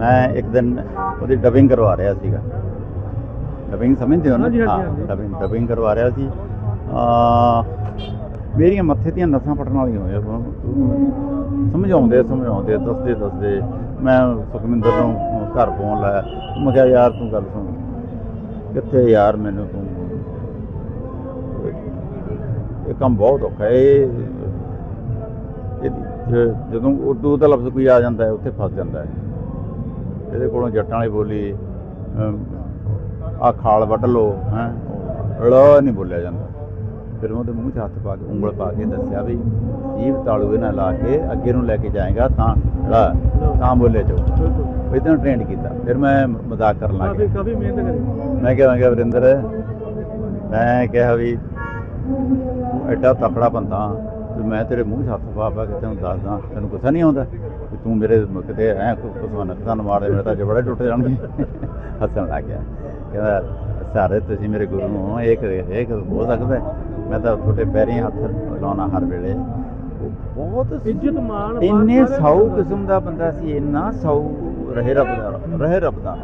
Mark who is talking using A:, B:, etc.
A: ਮੈਂ ਇੱਕ ਦਿਨ ਉਹਦੀ ਡਬਿੰਗ ਕਰਵਾ ਰਿਹਾ ਸੀਗਾ। ਡਬਿੰਗ ਸਮਝਦੇ ਹੋ ਨਾ। ਡਬਿੰਗ ਡਬਿੰਗ ਕਰਵਾ ਰਿਹਾ ਸੀ। ਆ ਮੇਰੀਆਂ ਮੱਥੇ ਦੀਆਂ ਨਸਾਂ ਪਟਣ ਵਾਲੀਆਂ ਹੋਈਆਂ। ਸਮਝਾਉਂਦੇ ਸਮਝਾਉਂਦੇ ਦੱਸਦੇ ਦੱਸਦੇ। ਮੈਂ ਸੁਖਮਿੰਦਰ ਨੂੰ ਘਰ ਫੋਨ ਲਾਇਆ। ਮੈਂ ਕਿਹਾ ਯਾਰ ਤੂੰ ਗੱਲ ਸੁਣ। ਕਿੱਥੇ ਯਾਰ ਮੈਨੂੰ ਤੂੰ? ਇਹ ਕੰਮ ਬਹੁਤ ਔਖਾ ਹੈ। ਇਹ ਇਹਦੀ ਜ- ਜਦੋਂ ਉਰਦੂ ਦਾ ਲਫ਼ਜ਼ ਕੋਈ ਆ ਜਾਂਦਾ ਹੈ ਉੱਥੇ ਫਸ ਜਾਂਦਾ ਹੈ। ਇਹਦੇ ਕੋਲੋਂ ਜੱਟਾਂ ਵਾਲੀ ਬੋਲੀ ਆ ਖਾਲ ਵੱਢ ਲੋ ਹੈ। ਲ ਨਹੀਂ ਬੋਲਿਆ ਜਾਂਦਾ। ਫਿਰ ਉਹਦੇ ਮੂੰਹ 'ਚ ਹੱਥ ਪਾ ਕੇ ਉਂਗਲ ਪਾ ਕੇ ਦੱਸਿਆ ਵੀ ਜੀਭ ਤਾਲੂਏ ਨਾਲ ਲਾ ਕੇ ਅੱਗੇ ਨੂੰ ਲੈ ਕੇ ਜਾਏਗਾ ਤਾਂ ਲ ਤਾਂ ਬੋਲੇ
B: ਬਿਲਕੁਲ।
A: ਇਦਾਂ ਟ੍ਰੇਨਡ ਕੀਤਾ। ਫਿਰ ਮੈਂ ਮਜ਼ਾਕ ਕਰਨ ਲੱਗ ਗਿਆ।
B: ਕਾਫੀ ਮਿਹਨਤ ਕਰੀ।
A: ਮੈਂ ਕਿਹਾ ਮੈਂ ਵਰਿੰਦਰ ਮੈਂ ਕਿਹਾ ਵੀ ਐਡਾ ਤਕੜਾ ਬੰਦਾ ਤੇ ਮੈਂ ਤੇਰੇ ਮੂੰਹ 'ਚ ਹੱਥ ਪਾ ਪਾ ਕੇ ਤੈਨੂੰ ਦੱਸਦਾ ਤੈਨੂੰ ਗੁੱਸਾ ਨਹੀਂ ਆਉਂਦਾ? ਤੂੰ ਮੇਰੇ ਕਿਤੇ ਐ ਕੁਸਵਾ ਨਕਸਾਨ ਮਾਰਦੇ ਮੇਰੇ ਤਾਂ ਜਬੜੇ ਟੁੱਟ ਜਾਣਗੇ। ਹੱਸਣ ਲੱਗ ਗਿਆ। ਕਹਿੰਦਾ ਸਾਰੇ ਤੁਸੀਂ ਮੇਰੇ ਗੁਰੂ ਹੋ ਇਹ ਕ- ਇਹ ਕ- ਹੋ ਸਕਦਾ? ਮੈਂ ਤਾਂ ਤੁਹਾਡੇ ਪੈਰੀਂ ਹੱਥ ਲਾਉਣਾ ਹਰ ਵੇਲੇ। ਬਹੁਤ
B: ਇੱਜ਼ਤ ਮਾਣ
A: ਇੰਨੇ ਸਾਊ ਕਿਸਮ ਦਾ ਬੰਦਾ ਸੀ ਇੰਨਾ ਸਾਊ ਰਹੇ ਰੱਬ ਦਾ ਰਹੇ ਰੱਬ ਦਾ